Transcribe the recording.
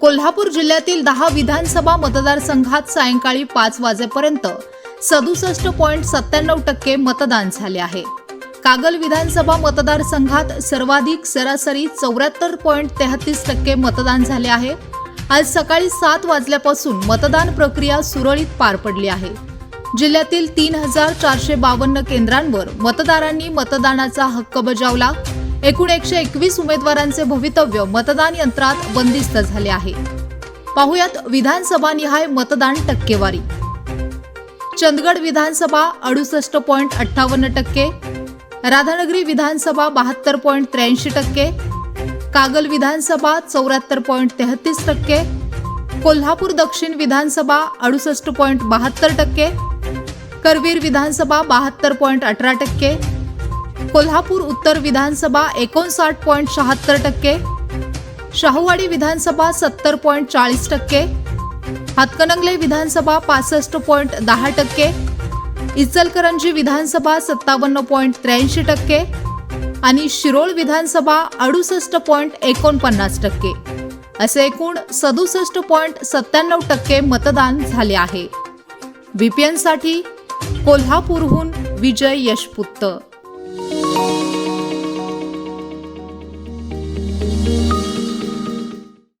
कोल्हापूर जिल्ह्यातील दहा विधानसभा मतदारसंघात सायंकाळी पाच वाजेपर्यंत सदुसष्ट पॉईंट सत्त्याण्णव टक्के मतदान झाले आहे. कागल विधानसभा मतदारसंघात सर्वाधिक सरासरी चौऱ्याहत्तर पॉईंट तेहतीस टक्के मतदान झाले आहे. आज सकाळी सात वाजल्यापासून मतदान प्रक्रिया सुरळीत पार पडली आहे. जिल्ह्यातील तीन हजार चारशे बावन्न केंद्रांवर मतदारांनी मतदानाचा हक्क बजावला. एकूण एकशे एकवीस उमेदवारांचे भवितव्य मतदान यंत्रात बंदिस्त झाले आहे. पाहुयात विधानसभा निहाय मतदान टक्केवारी. चंदगड विधानसभा अडुसष्ट पॉईंट अठ्ठावन्न टक्के राधानगरी विधानसभा बहात्तर पॉईंट त्र्याऐंशी टक्के कागल विधानसभा चौऱ्याहत्तर पॉईंट तेहतीस टक्के कोल्हापूर दक्षिण विधानसभा अडुसष्ट पॉईंट बहात्तर टक्के करवीर विधानसभा बहात्तर पॉईंट अठरा टक्के कोल्हापूर उत्तर विधानसभा एकोणसाठ पॉईंट शहात्तर टक्के शाहूवाडी विधानसभा सत्तर पॉईंट चाळीस टक्के हातकणंगले विधानसभा पासष्ट पॉईंट दहा टक्के इचलकरंजी विधानसभा सत्तावन्न पॉईंट त्र्याऐंशी टक्के आणि शिरोळ विधानसभा अडुसष्ट पॉईंट एकोणपन्नास टक्के. असे एकूण सदुसष्ट पॉईंट सत्त्याण्णव टक्के मतदान झाले आहे. बीपीएनसाठी कोल्हापूरहून विजय यशपुत्त.